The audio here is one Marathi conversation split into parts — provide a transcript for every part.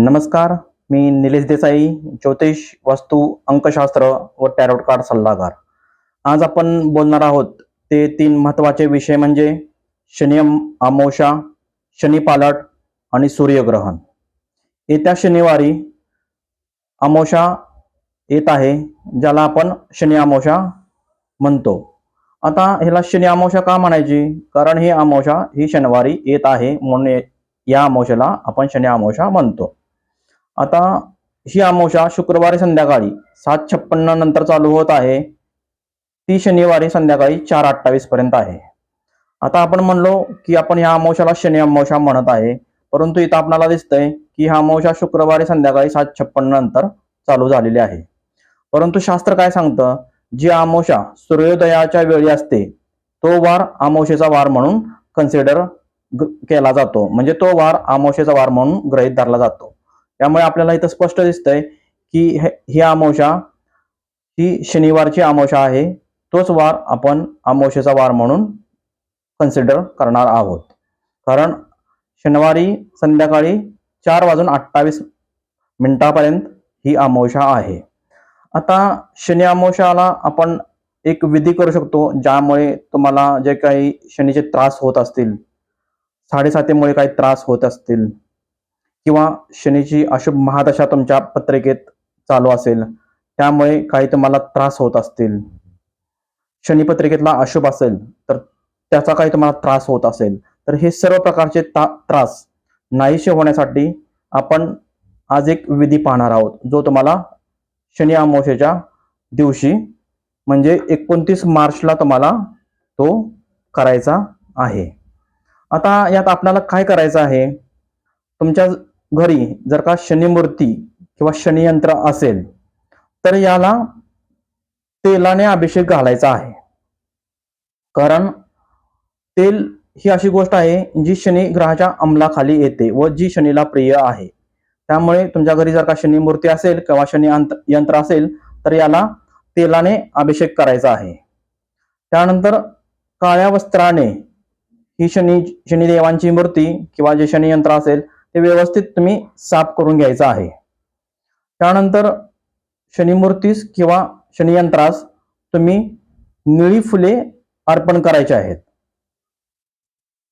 नमस्कार मी निलेश देसाई ज्योतिष वास्तू अंकशास्त्र व टॅरोट कार्ड सल्लागार. आज आपण बोलणार आहोत ते तीन महत्त्वाचे विषय म्हणजे शनी अम- शनिपालट आणि सूर्यग्रहण. येत्या शनिवारी अमावस्या येत आहे ज्याला आपण शनी अमावस्या म्हणतो. आता ह्याला शनी अमावस्या का म्हणायची? कारण ही अमावस्या ही शनिवारी येत आहे म्हणून या अमावस्याला आपण शनी अमावस्या म्हणतो. आता ही अमावस्या शुक्रवारी संध्याकाळी सात छप्पन्न नंतर चालू होत आहे. ती शनिवारी संध्याकाळी चार अठ्ठावीस पर्यंत आहे. आता आपण म्हणलो की आपण या अमावस्याला शनी अमावस्या म्हणत आहे. परंतु इथं आपल्याला दिसतंय की हा अमावस्या शुक्रवारी संध्याकाळी सात छप्पन्न नंतर चालू झालेली आहे. परंतु शास्त्र काय सांगतं? जी अमावस्या सूर्योदयाच्या वेळी असते तो वार अमावशेचा वार म्हणून कन्सिडर केला जातो. म्हणजे तो वार अमावशेचा वार म्हणून गृहीत धरला जातो. त्यामुळे आपल्याला इथं स्पष्ट दिसतंय की ही अमावशा ही शनिवारची अमावशा आहे. तोच वार आपण अमावशेचा वार म्हणून कन्सिडर करणार आहोत. कारण शनिवारी संध्याकाळी चार वाजून अठ्ठावीस मिनिटापर्यंत ही अमावशा आहे. आता शनी अमावशाला आपण एक विधी करू शकतो ज्यामुळे तुम्हाला जे काही शनीचे त्रास होत असतील साडेसातीमुळे काही त्रास होत असतील किंवा शनीची अशुभ महादशा तुमच्या पत्रिकेत चालू असेल त्यामुळे काही तुम्हाला त्रास होत असतील. शनी पत्रिकेतला अशुभ असेल तर त्याचा काही तुम्हाला त्रास होत असेल तर हे सर्व प्रकारचे त्रास नाहीसे होण्यासाठी आपण आज एक विधी पाहणार आहोत जो तुम्हाला शनी अमावस्येच्या दिवशी म्हणजे एकोणतीस मार्चला तुम्हाला तो करायचा आहे. आता यात आपल्याला काय करायचं आहे? तुमच्या घरी जर का शनिमूर्ती किंवा शनियंत्र असेल तर याला तेलाने अभिषेक घालायचा आहे. कारण तेल ही अशी गोष्ट आहे जी शनी ग्रहाच्या अंमलाखाली येते व जी शनीला प्रिय आहे. त्यामुळे तुमच्या घरी जर का शनी मूर्ती असेल किंवा शनी यंत्र असेल तर याला तेलाने अभिषेक करायचा आहे. त्यानंतर काळ्या वस्त्राने ही शनी शनिदेवांची मूर्ती किंवा जे शनी यंत्र असेल ते व्यवस्थित तुम्ही साफ करून घ्यायचं आहे. त्यानंतर शनिमूर्तीस किंवा शनियंत्रास तुम्ही निळी फुले अर्पण करायचे आहेत.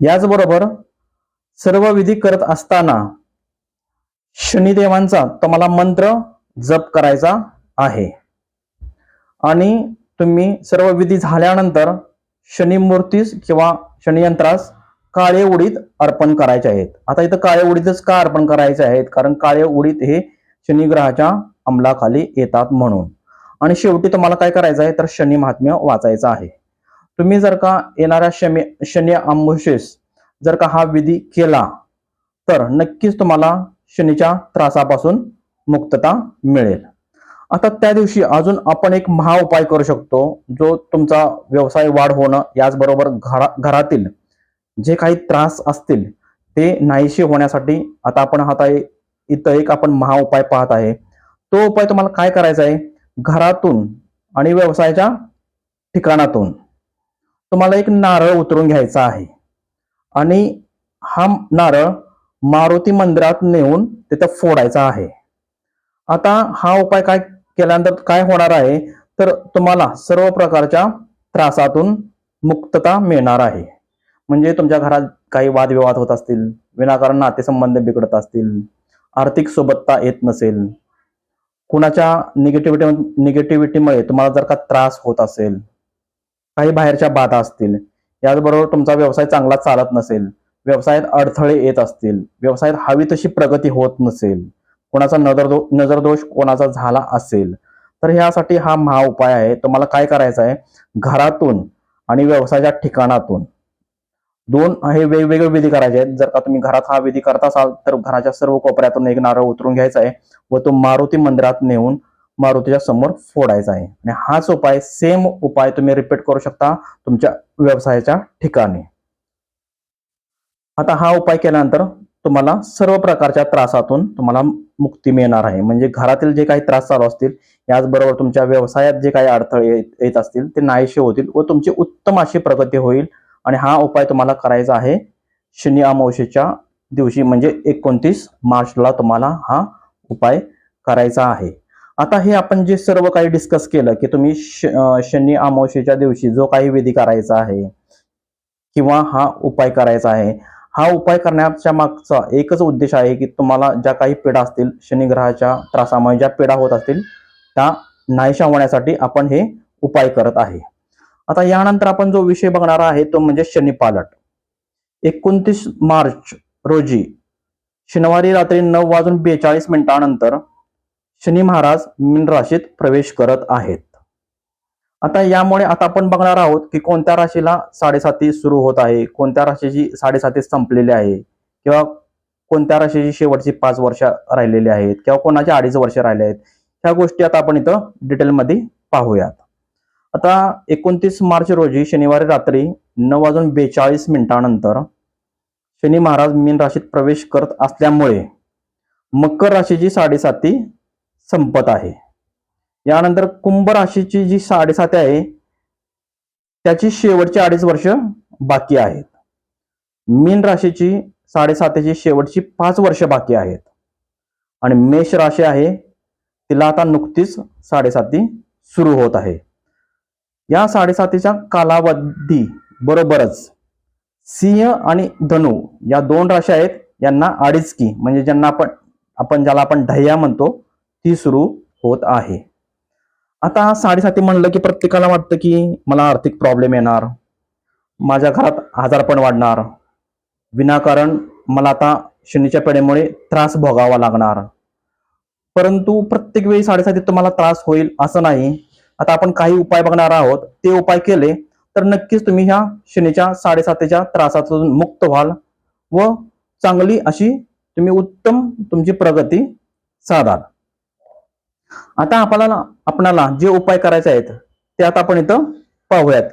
याचबरोबर सर्व विधी करत असताना शनिदेवांचा तुम्हाला मंत्र जप करायचा आहे. आणि तुम्ही सर्व विधी झाल्यानंतर शनिमूर्तीस किंवा शनियंत्रास काळे उडीद अर्पण करायचे आहेत. आता इथं काळे उडीदच का अर्पण करायचे आहेत? कारण काळे उडीद हे शनिग्रहाच्या अंमलाखाली येतात म्हणून. आणि शेवटी तुम्हाला काय करायचं आहे? तर शनी महात्म्य वाचायचं आहे. तुम्ही जर का येणाऱ्या शमी शनी अमावस्येस जर का हा विधी केला तर नक्कीच तुम्हाला शनीच्या त्रासापासून मुक्तता मिळेल. आता त्या दिवशी अजून आपण एक महा उपाय करू शकतो जो तुमचा व्यवसाय वाढ होणं याचबरोबर घरा घरातील जे काही त्रास असतील ते नाहीशी होण्यासाठी आता आपण आता आहे इथं एक आपण महा उपाय पाहत आहे. तो उपाय तुम्हाला काय करायचा आहे? घरातून आणि व्यवसायाच्या ठिकाणातून. तुम्हाला एक नारळ उतरून घ्यायचा आहे. आणि हा नारळ मारुती मंदिरात नेऊन तिथं फोडायचा आहे. आता हा उपाय काय केल्यानंतर काय होणार आहे? तर तुम्हाला सर्व प्रकारच्या त्रासातून मुक्तता मिळणार आहे. म्हणजे तुमच्या घरात काही वादविवाद होत असतील विनाकारण नातेसंबंध बिघडत असतील आर्थिक सोबतता येत नसेल कुणाच्या निगेटिव्हिटी निगेटिव्हिटीमुळे तुम्हाला जर का त्रास होत असेल काही बाहेरच्या बाधा असतील याचबरोबर तुमचा व्यवसाय चांगला चालत नसेल व्यवसायात अडथळे येत असतील व्यवसायात हवी तशी प्रगती होत नसेल कोणाचा नजरदो नजरदोष कोणाचा झाला असेल तर ह्यासाठी हा महा उपाय आहे. तुम्हाला काय करायचं आहे? घरातून आणि व्यवसायाच्या ठिकाणातून दोन हे वेगवेगळे विधी करायचे आहेत. जर का तुम्ही घरात हा विधी करत असाल तर घराच्या सर्व कोपऱ्यातून एक नारळ उतरून घ्यायचा आहे व तो मारुती मंदिरात नेऊन मारुतीच्या समोर फोडायचा आहे. आणि हाच उपाय सेम उपाय तुम्ही रिपीट करू शकता तुमच्या व्यवसायाच्या ठिकाणी. आता हा उपाय केल्यानंतर तुम्हाला सर्व प्रकारच्या त्रासातून तुम्हाला मुक्ती मिळणार आहे. म्हणजे घरातील जे काही त्रास चालू असतील याचबरोबर तुमच्या व्यवसायात जे काही अडथळे येत असतील ते नाहीशे होतील व तुमची उत्तम अशी प्रगती होईल. आणि हा उपाय तुम्हाला करायचा आहे. शनी अमावस्येच्या दिवशी म्हणजे एकोणतीस मार्चला तुम्हाला हा उपाय करायचा आहे. आता हे आपण जे सर्व काही डिस्कस केलं की तुम्ही श शनी अमावशेच्या दिवशी जो काही विधी करायचा आहे किंवा हा उपाय करायचा आहे हा उपाय करण्याच्या मागचा एकच उद्देश आहे की तुम्हाला ज्या काही पीडा असतील शनिग्रहाच्या त्रासामुळे ज्या पीडा होत असतील त्या नाहीशा होण्यासाठी आपण हे उपाय करत आहे. आता यानंतर आपण जो विषय बघणार आहे तो म्हणजे शनिपालट एकोणतीस मार्च रोजी शनिवारी रात्री नऊ वाजून बेचाळीस मिनिटानंतर शनी महाराज मीन राशीत प्रवेश करत आहेत. आता यामुळे आता आपण बघणार आहोत की कोणत्या राशीला साडेसाती सुरू होत आहे कोणत्या राशीची साडेसाती संपलेली आहे किंवा कोणत्या राशीची शेवटची पाच वर्ष राहिलेली आहेत किंवा कोणाच्या अडीच वर्ष राहिले आहेत ह्या गोष्टी आता आपण इथं डिटेलमध्ये पाहूयात. आता एकोणतीस मार्च रोजी शनिवारी रात्री नऊ वाजून बेचाळीस मिनिटानंतर शनी महाराज मीन राशीत प्रवेश करत असल्यामुळे मकर राशीची साडेसाती संपत आहे. यानंतर कुंभ राशीची जी साडेसाती आहे त्याची शेवटची अडीच वर्ष बाकी आहेत. मीन राशीची साडेसातीची शेवटची पाच वर्ष बाकी आहेत. आणि मेष राशी आहे तिला आता नुकतीच साडेसाती सुरू होत आहे. या साडेसातीच्या कालावधी बरोबरच सिंह आणि धनु या दोन राशी आहेत. यांना आडीचकी म्हणजे ज्यांना आपण आपण ज्याला आपण ढय्या म्हणतो ती सुरू होत आहे. आता साडेसाती म्हणलं की प्रत्येकाला वाटतं की मला आर्थिक प्रॉब्लेम येणार. माझ्या घरात आजारपण वाढणार. विनाकारण मला आता शनीच्या पेढेमुळे त्रास भोगावा लागणार. परंतु प्रत्येक वेळी साडेसातीत तुम्हाला त्रास होईल असं नाही. आता आपण काही उपाय बघणार आहोत. ते उपाय केले तर नक्कीच तुम्ही ह्या शनीच्या साडेसातीच्या त्रासातून मुक्त व्हाल व चांगली अशी तुम्ही उत्तम तुमची प्रगती साधाल. आता आपल्याला आपणाला जे उपाय करायचे आहेत ते आता आपण इथं पाहूयात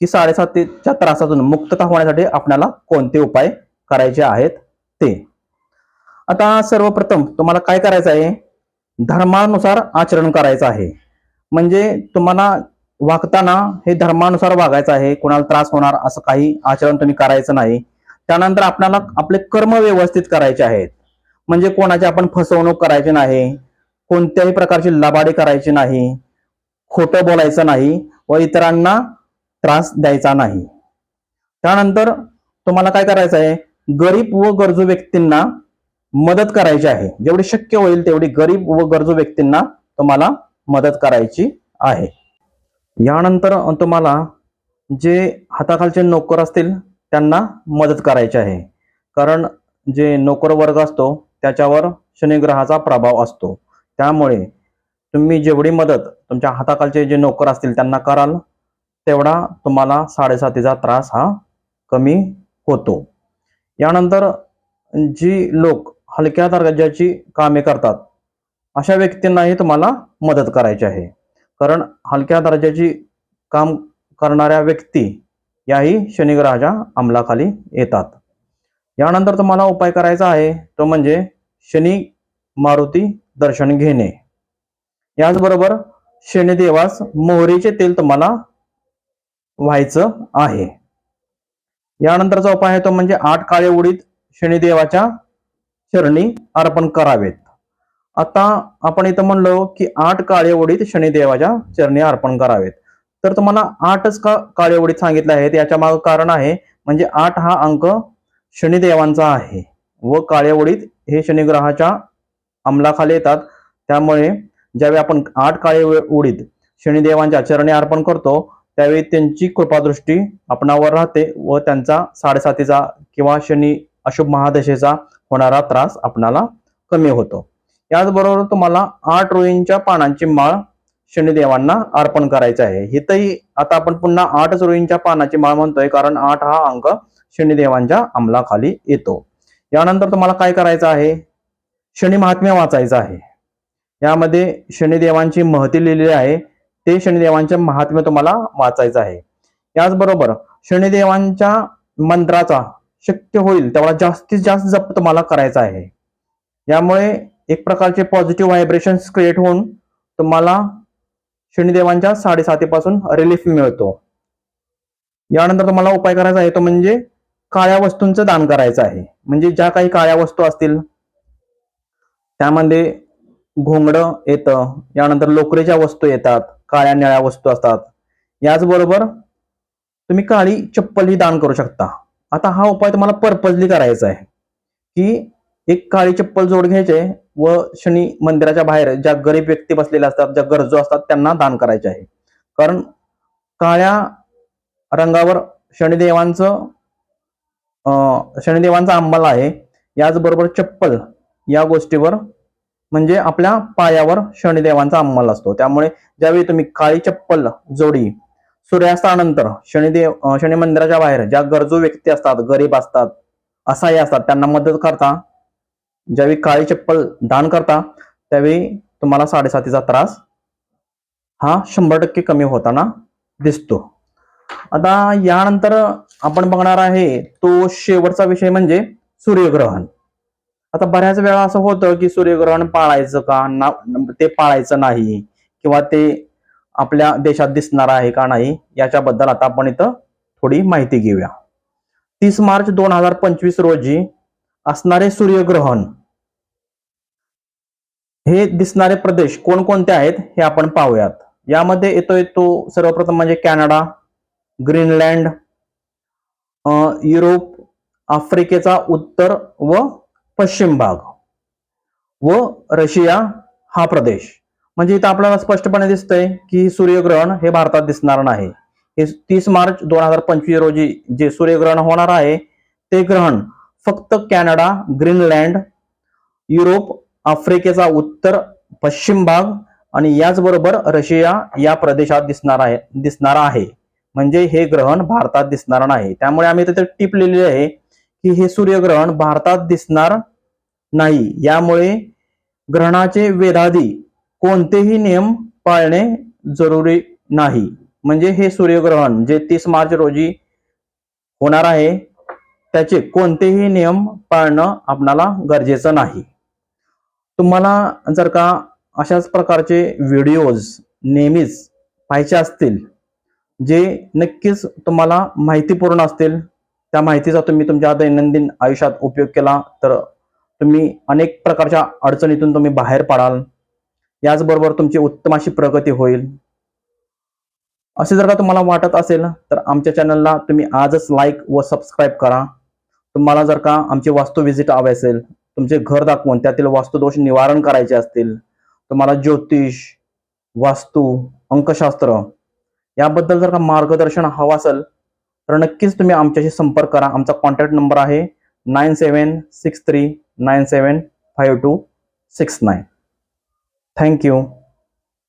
की साडेसातीच्या त्रासातून मुक्तता होण्यासाठी आपल्याला कोणते उपाय करायचे आहेत ते. आता सर्वप्रथम तुम्हाला काय करायचं आहे? धर्मानुसार आचरण करायचं आहे. म्हणजे तुम्हाला वागताना हे धर्मानुसार वागायचं आहे कोणाला त्रास होणार असं काही आचरण तुम्ही करायचं नाही. त्यानंतर आपल्याला आपले कर्म व्यवस्थित करायचे आहेत. म्हणजे कोणाची आपण फसवणूक करायची नाही कोणत्याही प्रकारची लबाडी करायची नाही खोटं बोलायचं नाही व इतरांना त्रास द्यायचा नाही. त्यानंतर तुम्हाला काय करायचं आहे गरीब व गरजू व्यक्तींना मदत करायची आहे. जेवढी शक्य होईल तेवढी गरीब व गरजू व्यक्तींना तुम्हाला मदत करायची आहे. यानंतर तुम्हाला जे हाताखालचे नोकर असतील त्यांना मदत करायची आहे. कारण जे नोकर वर्ग असतो त्याच्यावर शनिग्रहाचा प्रभाव असतो. त्यामुळे तुम्ही जेवढी मदत तुमच्या हाताखालचे जे नोकर असतील त्यांना कराल तेवढा तुम्हाला साडेसातीचा त्रास हा कमी होतो. यानंतर जी लोक हलक्या दर्जाची कामे करतात अशा व्यक्तींनाही तुम्हाला मदत करायची आहे. कारण हलक्या दर्जाची काम करणाऱ्या व्यक्ती याही शनिग्रहाच्या अंमलाखाली येतात. यानंतर तुम्हाला उपाय करायचा आहे. तो म्हणजे शनी मारुती दर्शन घेणे. याचबरोबर शनिदेवास मोहरीचे तेल तुम्हाला व्हायचं आहे. यानंतरचा उपाय आहे तो म्हणजे आठ काळे उडीत शनिदेवाच्या चरणी अर्पण करावेत. आता आपण इथं म्हणलो की आठ काळे उडीद शनिदेवाच्या चरणी अर्पण करावेत. तर तुम्हाला आठच का काळे उडीद सांगितले आहेत याच्या मागं कारण आहे म्हणजे आठ हा अंक शनिदेवांचा आहे. व काळे हे शनिग्रहाच्या अंमलाखाली येतात. त्यामुळे ज्यावेळी आपण आठ काळे उ- उडीद शनिदेवांच्या चरणी अर्पण करतो त्यावेळी त्यांची कृपादृष्टी आपणावर राहते व त्यांचा साडेसातीचा किंवा शनी अशुभ महादशेचा होणारा त्रास आपणाला कमी होतो. याचबरोबर तुम्हाला आठ रोईंच्या पानांची माळ शनिदेवांना अर्पण करायचे आहे. इथंही आता आपण पुन्हा आठच रोईंच्या पानाची माळ म्हणतोय कारण आठ हा अंक शनिदेवांच्या अंमलाखाली येतो. यानंतर तुम्हाला काय करायचं आहे? शनी महात्म्य वाचायचं आहे. यामध्ये शनिदेवांची महती लिहिलेली आहे. ते शनिदेवांचे महात्म्य तुम्हाला वाचायचं आहे. याचबरोबर शनिदेवांच्या मंत्राचा शक्य होईल तेवढा जास्तीत जास्त जप तुम्हाला करायचा आहे. यामुळे एक प्रकारचे पॉझिटिव्ह व्हायब्रेशन्स क्रिएट होऊन तुम्हाला शनिदेवांच्या साडेसातीपासून रिलीफ मिळतो. यानंतर तुम्हाला उपाय करायचा आहे तो म्हणजे काळ्या वस्तूंचं दान करायचं आहे. म्हणजे ज्या काही काळ्या वस्तू असतील त्यामध्ये घोंगडं येतं यानंतर लोकरीच्या वस्तू येतात काळ्या निळ्या वस्तू असतात. याचबरोबर तुम्ही काळी चप्पल ही दान करू शकता. आता हा उपाय तुम्हाला पर्पजली करायचा आहे. की एक काळी चप्पल जोड घ्यायचे व शनी मंदिराच्या बाहेर ज्या गरीब व्यक्ती बसलेल्या असतात ज्या गरजू असतात त्यांना दान करायचे आहे. कारण काळ्या रंगावर शनिदेवांचं अं, शनिदेवांचा अंमल आहे. याचबरोबर चप्पल या गोष्टीवर म्हणजे आपल्या पायावर शनिदेवांचा अंमल असतो. त्यामुळे ज्यावेळी तुम्ही काळी चप्पल जोडी सूर्यास्तानंतर शनिदेव शनि शनी मंदिराच्या बाहेर ज्या गरजू व्यक्ती असतात गरीब असतात असहाय्य असतात त्यांना मदत करता ज्यावेळी काळी चप्पल दान करता त्यावेळी तुम्हाला साडेसातीचा त्रास हा शंभर टक्के कमी होताना दिसतो. आता यानंतर आपण बघणार आहे तो शेवटचा विषय म्हणजे सूर्यग्रहण. आता बऱ्याच वेळा असं होतं की सूर्यग्रहण पाळायचं का ना ते पाळायचं नाही किंवा ते आपल्या देशात दिसणार आहे का नाही याच्याबद्दल आता आपण इथं थोडी माहिती घेऊया. तीस मार्च दोन हजार पंचवीस रोजी असणारे सूर्यग्रहण. हे दिसणारे प्रदेश कोणकोणते आहेत हे आपण पाहूयात. यामध्ये येतोय तो सर्वप्रथम म्हणजे कॅनडा ग्रीनलँड अं, युरोप आफ्रिकेचा उत्तर व पश्चिम भाग व रशिया हा प्रदेश. म्हणजे इथं आपल्याला स्पष्टपणे दिसतंय की सूर्यग्रहण हे भारतात दिसणार नाही. हे तीस मार्च दोन हजार पंचवीस रोजी जे सूर्यग्रहण होणार आहे ते ग्रहण फक्त कॅनडा ग्रीनलँड युरोप आफ्रिकेचा उत्तर पश्चिम भाग आणि याचबरोबर रशिया या प्रदेशात दिसणार आहे दिसणार आहे. म्हणजे हे ग्रहण भारतात दिसणार नाही. त्यामुळे आम्ही तिथे टिप लिहिलेली आहे की हे सूर्यग्रहण भारतात दिसणार नाही. यामुळे ग्रहणाचे वेधादी कोणतेही नियम पाळणे जरुरी नाही. म्हणजे हे सूर्यग्रहण जे तीस मार्च रोजी होणार आहे त्याचे कोणतेही नियम पाळणं आपणाला गरजेचं नाही. तुम्हाला जर का अशाच प्रकारचे व्हिडिओज नेहमीच पाहायचे असतील जे नक्कीच तुम्हाला माहितीपूर्ण असतील त्या माहितीचा तुम्ही तुमच्या दैनंदिन आयुष्यात उपयोग केला तर तुम्ही अनेक प्रकारच्या अडचणीतून तुम्ही बाहेर पडाल. याचबरोबर तुमची उत्तम अशी प्रगती होईल. असे जर का तुम्हाला वाटत असेल तर आमच्या चॅनलला तुम्ही आजच लाईक व सबस्क्राईब करा. तुम्हाला जर का आमची वास्तू व्हिजिट हवे असेल तुमचे घर दाखवून त्यातील वास्तुदोष निवारण करायचे असतील तुम्हाला ज्योतिष वास्तू अंकशास्त्र याबद्दल जर का मार्गदर्शन हवं असेल तर नक्कीच तुम्ही आमच्याशी संपर्क करा. आमचा कॉन्टॅक्ट नंबर आहे nine seven six three nine seven five two six nine thank you